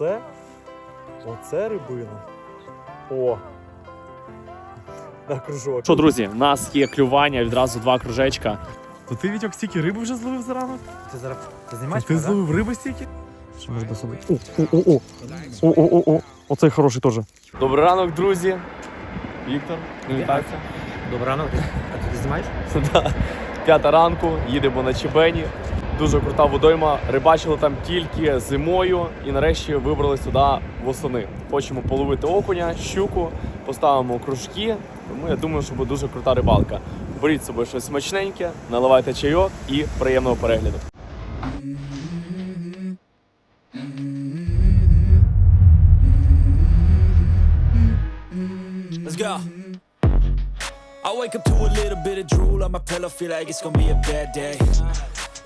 Оце. Оце рибина. О. На кружок. Що, друзі, в нас є клювання, відразу два кружечка. То ти Вітьок стільки риби вже зловив за ранок? Ти зараз ти знімаєш? Ти зловив риби стільки? Що можна посадити? О, о, о, о, о, о, о. Оцей хороший теж. Добрий ранок, друзі. Віктор, не вітайся. Добрий ранок. А ти знімаєш? П'ята ранку, їдемо на Чебені. Дуже крута водойма. Рибачили там тільки зимою і нарешті вибрали сюди восени. Хочемо половити окуня, щуку, поставимо кружки. Тому я думаю, що буде дуже крута рибалка. Беріть з щось смачненьке, наливайте чайок і приємного перегляду. Let's go. I wake up to a little bit of drool on my pillow, feel like it's gonna be a bad day.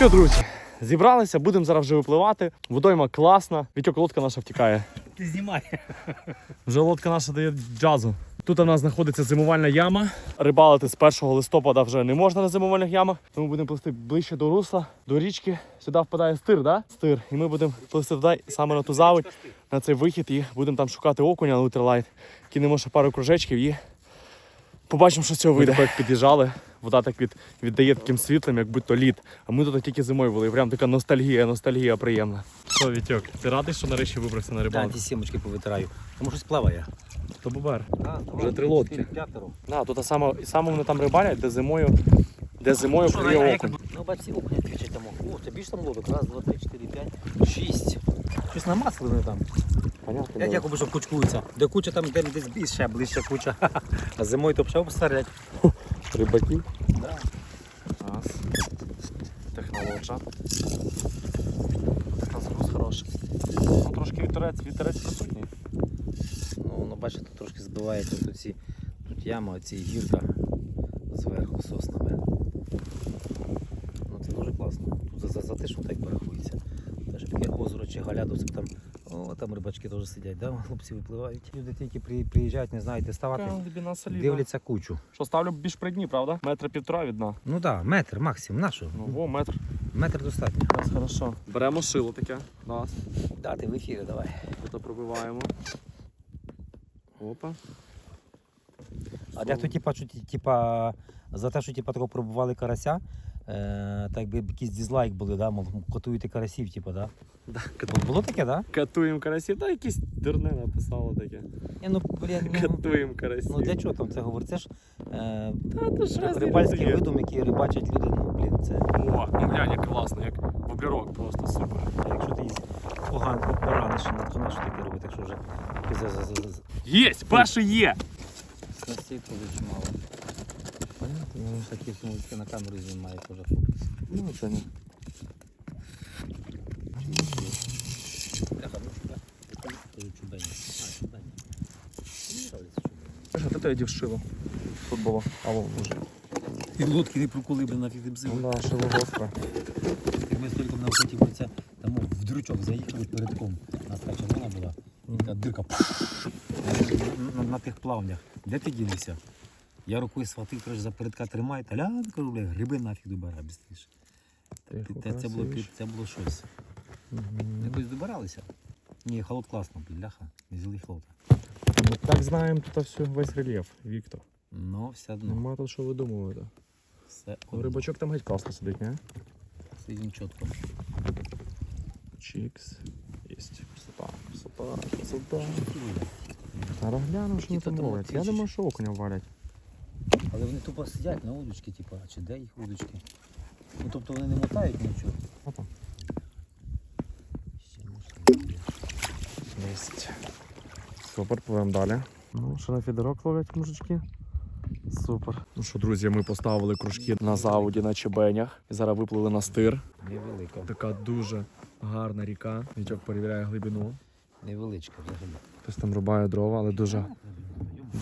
Що, друзі, зібралися, будемо зараз вже випливати. Водойма класна. Вітьок, лодка наша втікає. Ти знімай. Вже лодка наша дає джазу. Тут у нас знаходиться зимувальна яма. Рибалити з 1 листопада вже не можна на зимувальних ямах, тому будемо плисти ближче до русла, до річки. Сюди впадає стир, да? Стир. І ми будемо плисти туди саме на ту заводь, на цей вихід, і будемо там шукати окуня на ультралайт. Кинемо ще пару кружечків і побачимо, що з цього вийде. Ми так під'їжджали, вода так від, віддає таким світлом, як будь-то лід. А ми тут тільки зимою були. Прям така ностальгія, ностальгія приємна. Що, Вітьок, ти радий, що нарешті вибрався на Так, рибалку? ті сімочки повитираю. Тому щось плаває. То бубер. А, Вже три лодки. П'ятеро. Да, тут саме, саме вони там рибалять, де зимою, де зимою клює окунь. Ну, бач, ці окуня там. Ух, це більше там лодок. Раз, два, три, чотири, п'ять, шість. Щось намасли вони там. Понятно. Як якоби що кучкуються. Де куча там, де десь більше, ще ближче куча. А зимою то взагалі посерять. Рибаки. Да. Раз. Технологія. Така загруз хороший. Ну, трошки вітерець, вітерець присутній. Ну, ну бачите, трошки збивається тут ці, тут яма, оці гірка зверху соснами. Ну це дуже класно. Тут за, за, за те, що так порахується. Теж таке озеро чи галядовце там. О, там рибачки теж сидять, да? хлопці випливають. Люди тільки приїжджають, не знають, де ставати. глибина солідна. Дивляться кучу. Що ставлю більш при дні, правда? Метра півтора від дна. Ну так, да, метр максимум. На що? Ну, во, метр. Метр достатньо. Раз, хорошо. Беремо шило таке. Раз. Да, ти в ефірі давай. Тут пробиваємо. Опа. А дехто, типа, що, типа, за те, що типа, такого пробували карася, е, так би якийсь дизлайк були, да? мов, котуєте карасів, типа, да? Да, Бу- Було таке, да? Катуємо карасів. Та якісь дурне написало таке. Ні, ну, блін, ну, Катуємо карасів. ну для чого там це говорить? Це ж е, Та, то ж ри- рибальський люди є. видум, який рибачать люди, ну, блін, це. О, ну глянь, як класно, як воблерок просто супер. Якщо ти погано пораниш, ну, то на що таке робити, якщо вже за, за, за, за. Єсть, перший є! Снастей дуже мало. Ну, такі ну, на камеру знімає теж фокус. Ну, це не. Ну що, ти тоді вшило? Тут було. А вон вже. І лодки не прокули, блин, нафіг ти бзив. Да, шило гостре. Ми з Толіком на охоті це там в дрючок заїхали передком. У нас така червона була. І така дирка на, на, на тих плавнях. Де ти ділився? Я рукою схватив, коротше, за передка тримай, та ля, кажу, бля, гриби нафіг добира, бістріше. Це, це, було, під- це було щось. Якось добиралися? Ні, холод класно, бляха, не взяли холода. Ми так знаємо тут все, весь рельєф, Віктор. Ну, все одно, Нема тут що видумувати. все Ну, одно. рибачок там геть класно сидить, не? Сидім чітко. Чікс. Єсть. Красота, красота, красота. Зараз гляну, що вони там то. Я думаю, що окуня валять. Вони тупо сидять на удочці, типу, а чи де їх удочки? Ну тобто вони не мотають нічого. Опа. Ще можна. Єсть. Супер, пливемо далі. Ну, що на фідерок ловлять мужички. Супер. Ну що, друзі, ми поставили кружки на заводі на чебенях. І зараз виплили на стир. Невелика. Така дуже гарна ріка. Вітьок перевіряє глибину. Невеличка взагалі. Хтось там рубає дрова, але дуже,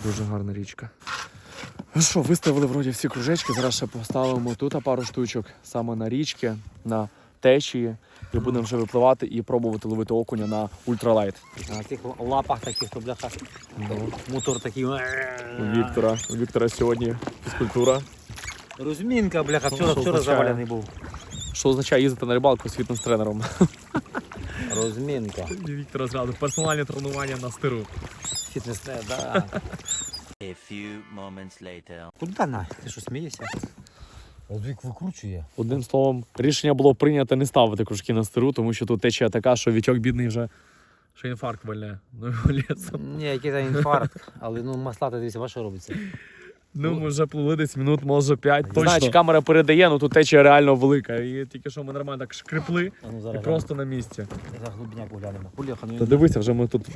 дуже гарна річка. Ну що, виставили вроді всі кружечки. Зараз ще поставимо тут пару штучок саме на річки, на течії. І будемо вже випливати і пробувати ловити окуня на ультралайт. На цих лапах таких, то бляха. Мотор такий. У Віктора. У Віктора сьогодні фізкультура. Розмінка, бляха, вчора, вчора означає? завалений був. Що означає їздити на рибалку з фітнес-тренером. Розмінка. І Віктора зразу персональне тренування на стиру. Фітнес, да. A few moments later. Куда на? Ти що смієшся? Розвік викручує. Одним словом, рішення було прийнято не ставити кружки на стиру, тому що тут течія така, що Вітьок бідний вже що інфаркт вальне. Ну його лісом. Ні, який там інфаркт, але ну масла, ти бачиш, що робиться. Ну, ми вже пливли десь минут, може 5. Точно. Знаю, чи камера передає, ну тут течія реально велика. І тільки що ми нормально так шкрипли А ну і зараз просто на місці. за глибня поглянемо. Ну Та дивися, вже ми тут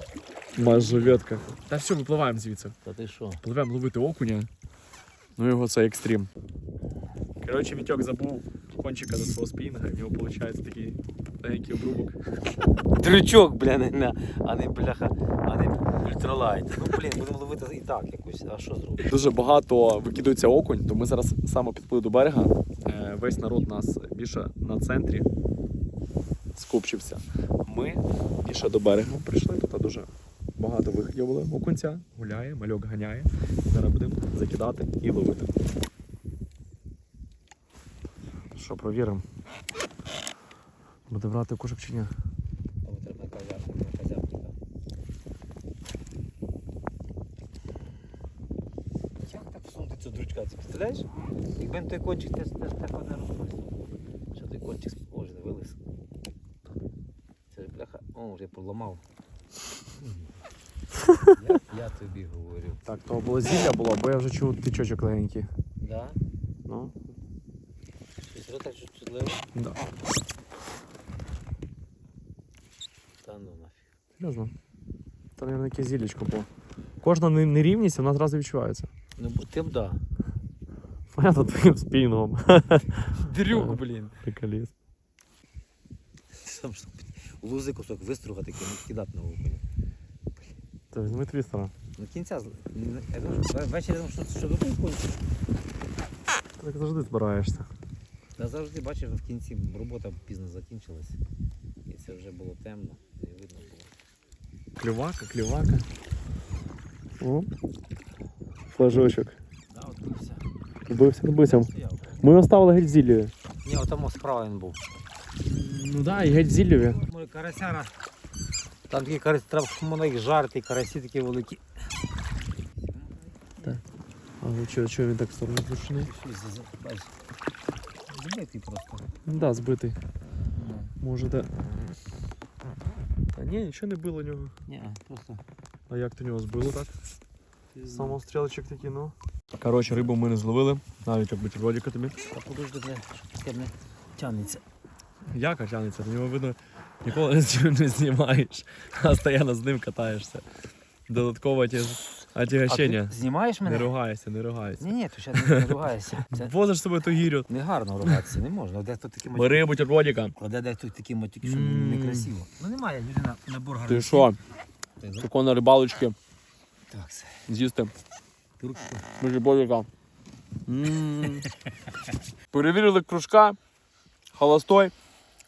майже ветка. Та все, випливаємо звідси. Та ти що? Пливемо ловити окуня. Ну його це екстрім. Коротше, Вітьок забув кончика до свого спінга, і в нього виходить такий легенький обрубок. Дрючок, бля, не, не, а не бляха, а не ультралайт. Ну блін, будемо ловити і так якось. А що зробити? Дуже багато викидується окунь, то ми зараз саме підплили до берега. Е, Весь народ у нас більше на центрі скупчився. Ми більше до берега прийшли, тут дуже багато виходів було. Окунця гуляє, мальок ганяє. Зараз будемо закидати і ловити. Що, провіримо? Буде брати кошик чи ні? Як так всунути цього дрючка? Ти представляєш? Якби той кончик теж так не розпустив. Що той кончик О, вже не вилез. Це бляха, о, вже поламав. Я, я тобі говорю. Так, то було зілля було, бо я вже чув тичочок легенький. Да? Ну, Щось рота чуть чутливо? да. Та ну нафіг. Серйозно. Та, мабуть, якесь зіллячко було. Кожна не- нерівність, вона зразу відчувається. Ну, бо тим да. Понятно, твоїм спінгом. Дрюк, блін. Приколіст. Сам що лузи кусок вистругати, кину- кидати на окуня. Та візьми твістера. Ну кінця, з- я думаю, що ввечері там що, що. Ти як завжди збираєшся. Та завжди бачив, в кінці робота пізно закінчилась. І це вже було темно, не видно було. Клювака, клювака. О. Флажочок. Да, от бився. Бився, бився. Ми його ставили геть зіллєві. Ні, отамо справа він був. Ну так, да, і геть зіллєві. Може, карасяра. Там такі карасі, треба їх жарти, карасі такі великі. А ну чого, чого він так в сторону зрушений? Збитий просто. Ну да, збитий. Може де. Та ні, нічого не було у нього. Ні, просто. А як то нього збило так? Самострілочок такий, ну. Коротше, рибу ми не зловили. Навіть як бутербродика тобі. А подожди, бля, щоб таке не тягнеться. Яка тягнеться? Ти його видно, ніколи не знімаєш, а постійно з ним катаєшся. Додаткове ті- отягощення. А ти знімаєш Не мене? ругайся, не ругайся. Ні, ні, то зараз не ругаєшся. Це Возиш собою ту гірю. не гарно ругатися, не можна. Де хто такі матюки, Бери бутербродика. кладе де хто такі матюки, що некрасиво. Ну немає людина на бургер. Ти що? Тако на рибалочки Так, все. з'їсти Ти руки бутербродика. Перевірили кружка, холостой,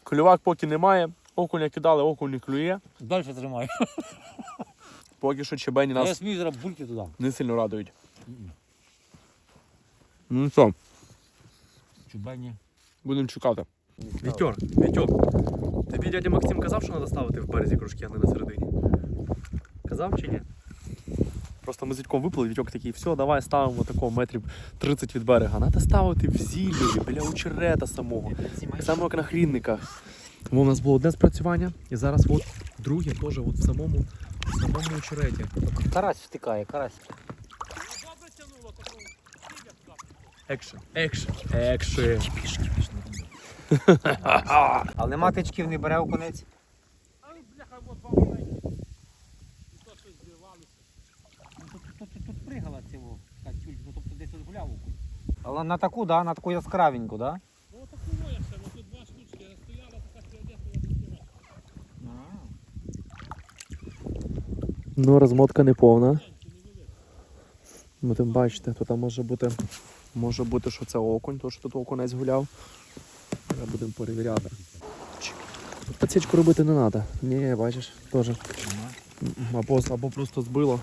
клювак поки немає. Окуня кидали, окунь не клює. Далі тримаю. Поки що чебені Я нас смію зараз бульки туди. не сильно радують. Ну що, Чубані. будемо чекати. Вітьор, Вітьор, тобі дядя Максим казав, що треба ставити в березі кружки, а не на середині? Казав чи ні? Просто ми з Вітьком виплили, Вітьок такий, все, давай ставимо такого метрів 30 від берега. Треба ставити в зіллі, біля очерета самого. Так само як на хрінниках. Тому у нас було одне спрацювання, і зараз от друге теж от в самому В самому очереті. Карась втикає, карась. Екшен. Екшен. Екшен. Але нема тичків, не бере окунець. Тут, тут, тут пригала цього ну тобто десь от гуляв. Але на таку, да, на таку яскравеньку, да? Ну, розмотка не повна. Ну, тим бачите, то там може бути. Може бути, що це окунь, то що тут окунець гуляв. Зараз будемо перевіряти. Тут Підсічку робити не треба. Ні, бачиш, теж. Або, або просто збило.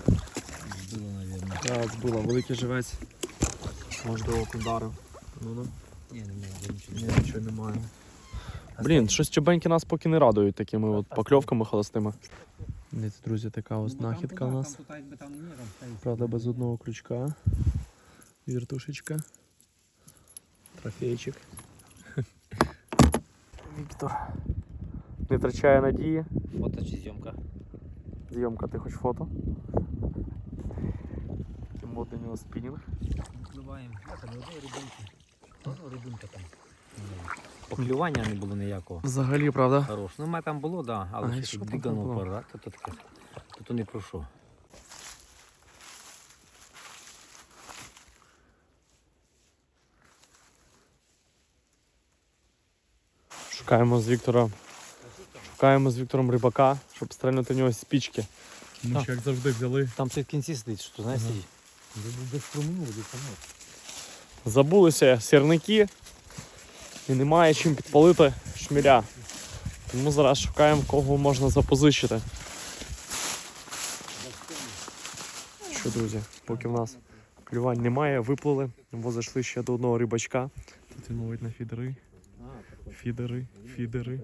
Було, мабуть. Так, збило. Великий живець. Можливо, окунь дарив. Ну, ну. Ні, немає, нічого. Ні, нічого немає. Блін, щось чебеньки нас поки не радують такими от покльовками холостими. Дивіться, друзі, така ось знахідка у нас. Правда, без одного крючка. Віртушечка. Трофейчик. Віктор. Не втрачає надії. Фото чи зйомка? Зйомка, ти хоч фото. Такий модний у нього спінінг. Впливаємо. А, там Поклювання не було ніякого. Взагалі, правда? Хорош. Ну, мене там було, да, але і що там було? пару раз, то таке. То то не пройшов. Шукаємо з Віктором. Шукаємо з Віктором рибака, щоб стрельнути в нього спічки. Ми Так. ж як завжди взяли. Там це в кінці сидить, що знаєш, Ага. сидить. Десь проминуло, десь. Забулися сірники і немає чим підпалити шміля. Тому зараз шукаємо, кого можна запозичити. Що, друзі, поки в нас клювань немає, виплили, бо зайшли ще до одного рибачка. Тут він ловить на фідери. Фідери, фідери.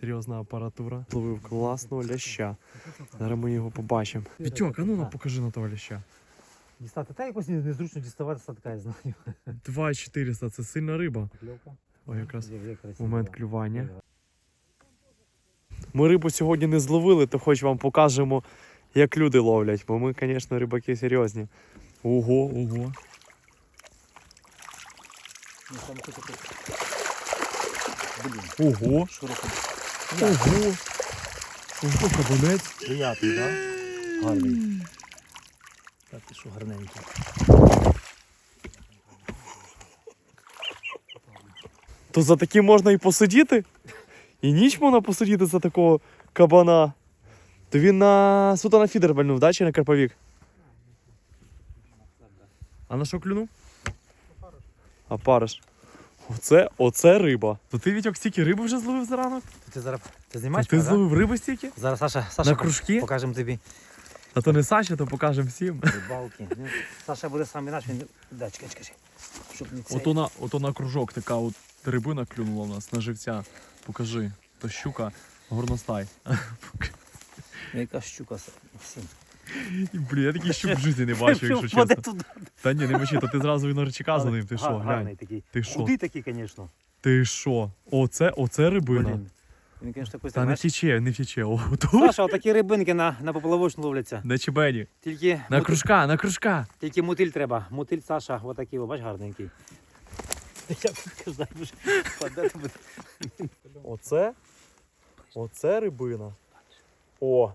Серйозна апаратура. Ловив класного ляща. Зараз ми його побачимо. Вітьок, а ну нам покажи на того ляща. Дістати, та якось незручно діставати садка, я знаю. 2400 це сильна риба. Ой, якраз момент клювання. Ми рибу сьогодні не зловили, то хоч вам покажемо, як люди ловлять, бо ми, звісно, рибаки серйозні. Ого, ого. Ну, Ого. Ого. Ого, кабанець. Приятний, так? Гарний. Так, ти що гарненький. То за таким можна і посидіти. І ніч можна посидіти за такого кабана. То він на суто на фідер вальнув, да, чи на карповік? А на що клюнув? А париш. Оце, оце риба. То ти Вітьок стільки риби вже зловив за ранок? Ти зараз ти знімаєш? ти мене, да? зловив риби стільки? Зараз Саша, Саша На кружки? покажемо тобі А то не Саші, то покажемо всім. рибалки. Ну, Саша буде сам інакше, він... Да, чекай, чекай. Щоб не це. Ото на, ото на кружок така от рибина клюнула в нас на живця. Покажи. То щука горностай. Ну, Яка щука, Максим. Блін, я такий щук в житті не бачив, якщо чесно. туди. Та ні, не мочи, то ти зразу речика за ним. Ти що, глянь. такий. Ти що? Худий такий, звісно. Ти що? Оце, оце рибина. Блін. Він, звісно, такий Та не знаєш. втіче, не втіче. О, то Саша, отакі рибинки на, на поплавочну ловляться. на чебені. Тільки, На мут- кружка, на кружка. тільки мотиль треба. Мотиль Саша, отакий, о, бач, гарненький. Я казав, вже впаде тобі. Оце? Оце рибина. О.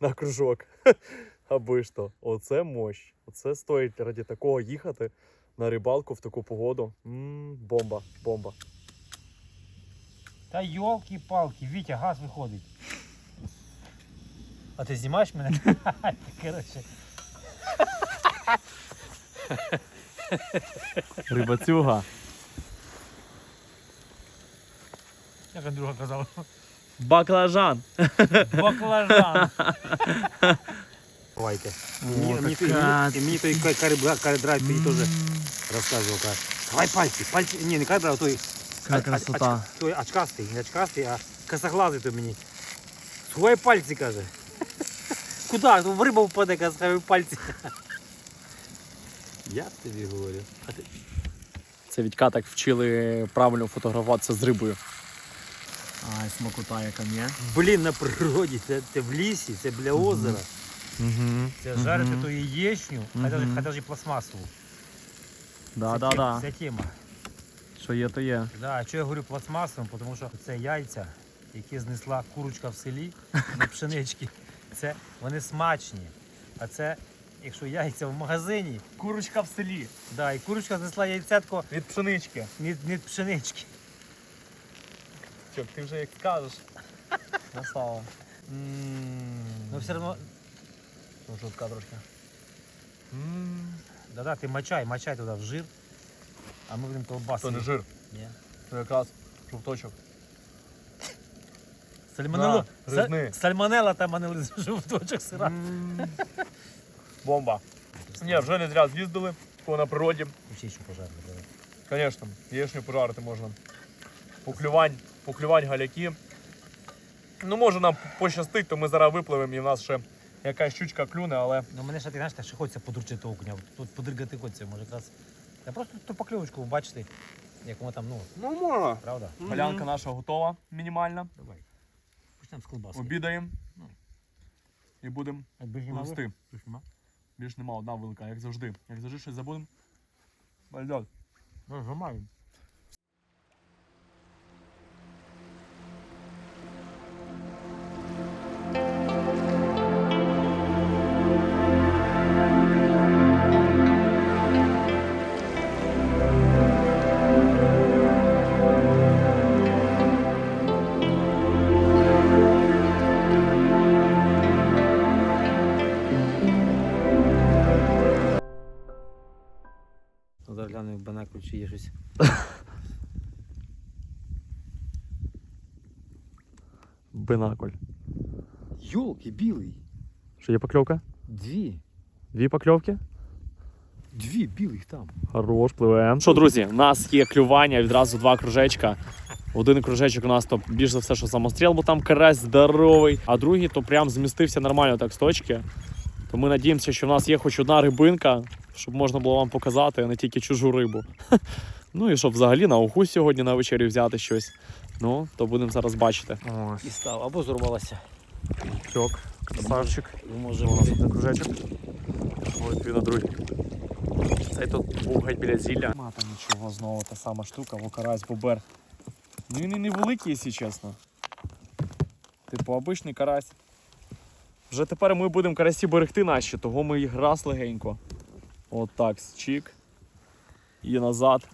На кружок. Аби ж то. Оце мощь. Оце стоїть раді такого їхати на рибалку в таку погоду. м бомба, бомба. Та йолки-палки, Вітя, газ виходить. А ти знімаєш мене? Коротше. Рибацюга. Як Андрюха казав? Баклажан. Баклажан. Давайте. Той- така. і мені той тоді теж розказував. каже, Давай пальці, пальці. Ні, не каридрайв, а той, Яка красота. а- той очкастий, не очкастий, а косоглазий той мені. Сховай пальці, каже. Куда? В рибу впаде, каже, сховай пальці. Я тобі говорю. А ти... Це Вітька так вчили правильно фотографуватися з рибою. Ай, смакота яка м'є. Блін, на природі, це, це в лісі, це біля озера. Угу. Це жарити ту яєчню, даже- хай даже і пластмасову. Да, Це да, да. Це тема. Що є, то є. Да, що я говорю пластмасовим, тому що це яйця, які знесла курочка в селі на пшенички. Це вони смачні. А це, якщо яйця в магазині, Курочка в селі. да, і курочка знесла яйцятко Від пшенички. від, від пшенички. Чок, ти вже як скажеш. Настало. Ну все одно, Ну, жовтка трошки. да-да, ти мачай, мачай туди в жир, а ми будемо колбаси. То не жир, Ні. то якраз жовточок. Сальмонелла, Да, різни. сальмонелла там а не жовточок сира. Бомба. Ні, вже не зря з'їздили, бо на природі. Ще ще пожарити. давай. Звісно, яєчню пожарити можна. Поклювань, поклювань галяки. Ну, може нам пощастить, то ми зараз випливемо і в нас ще якась щучка клюне, але Ну мене ще ти знаєш, так що хочеться подручити окуня. Тут подригати хочеться, може якраз. Та просто ту покльовочку бачити, як воно там, ну, ну можна. правда? Полянка наша готова мінімальна. Давай. Почнемо з колбаски. Обідаємо Ну. і будемо Якби Більш нема одна велика, як завжди. Як завжди щось забудемо. Пойдет. Ну, чи є щось. Бинакль. Йолки, білий. Що є покльовка? Дві. Дві покльовки? Дві білих там. Хорош, пливемо. Що, друзі, у нас є клювання, відразу два кружечка. Один кружечок у нас то більш за все, що самостріл, бо там карась здоровий, а другий то прям змістився нормально так з точки. То ми надіємося, що в нас є хоч одна рибинка, щоб можна було вам показати, а не тільки чужу рибу. Ну і щоб взагалі на уху сьогодні на вечері взяти щось. Ну, то будемо зараз бачити. Ось, І став, або зорвалася. чок, красавчик. Може У нас один кружечок. Ось дві на другий. Цей тут був геть біля зілля. Нема там нічого знову, та сама штука, окарась, бобер. Ну він і невеликий, якщо чесно. Типу, обичний карась. Вже тепер ми будемо карасі берегти наші, того ми їх раз легенько. От так, чик. І назад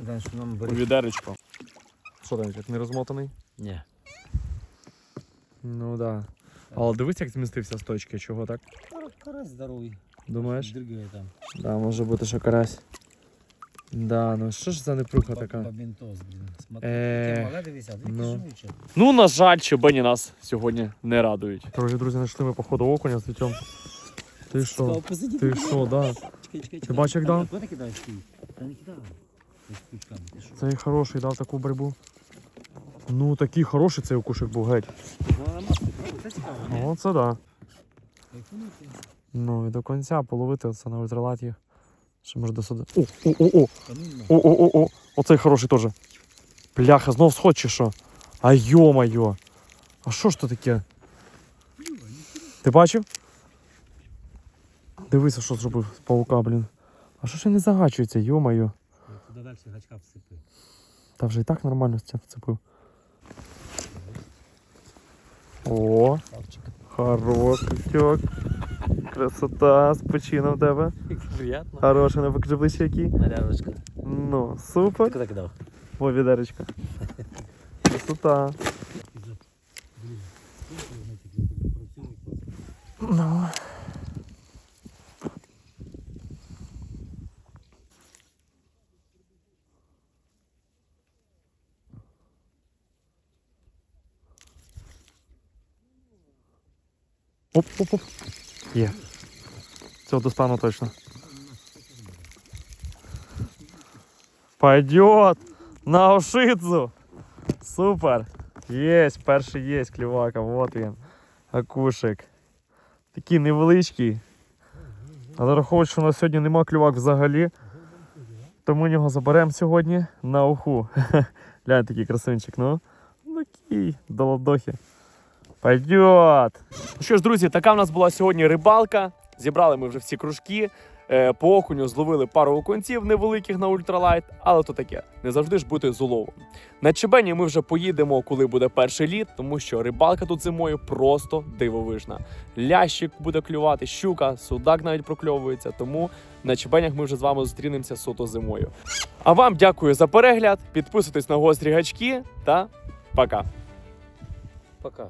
у відеречко. Що там, як не розмотаний? Ні. Ну так. Да. Але дивись, як змістився з точки, чого так? Карась здоровий. Думаєш? Дригає там. Да, може бути, що карась. Да, ну що ж за непруха така? Бабінтоз, блін. Смотри. Е, дивися, ну. Ну, на жаль, чебені нас сьогодні не радують. Дорогі друзі, знайшли ми походу окуня з вітьом. Ти що? Ти що, да? Чекай, чекай, бачиш, як дав? Куди ти кидаєш ти? Та не кидав. Ось крючками, ти що? Цей хороший дав таку боротьбу. Ну, такий хороший цей окушик був геть. Ну. Оце да. Ну і до кінця половити це на ультралаті. Що може досадити. О, о, о, о, ну, о, о, о, о. Оцей хороший теж. Бляха, знов сход чи що? А йо-майо. А що ж то таке? Ти бачив? Дивися, що зробив з паука, блін. А що ж не загачується, йо-майо. Туди далі гачка всипи. Та вже і так нормально це вцепив. О, Савчик. хорош. Красота, спочина в тебе. Приятно. Хороший, не покажи ближче який. Нарядочка. Ну, супер. Куди кидав? О, відеречка. Красота. Ну. Оп, оп, оп. Є. Цього достану точно. Пойдет на ошицу. Супер. Єсть, перший єсть клівака, вот він. Акушик. Такий невеличкий. Але раховуючи, що у нас сьогодні нема клювак взагалі. То ми його заберемо сьогодні на уху. Глянь, такий красунчик, ну. Такий долодохи. Пойдет. Ну що ж, друзі, така в нас була сьогодні рибалка. Зібрали ми вже всі кружки. Е, По окуню зловили пару окунців невеликих на ультралайт, але то таке. Не завжди ж бути з уловом. На Чебені ми вже поїдемо, коли буде перший літ, тому що рибалка тут зимою просто дивовижна. Лящик буде клювати, щука, судак навіть прокльовується. Тому на Чебенях ми вже з вами зустрінемося суто зимою. А вам дякую за перегляд. Підписуйтесь на гострі гачки та пока. Пока.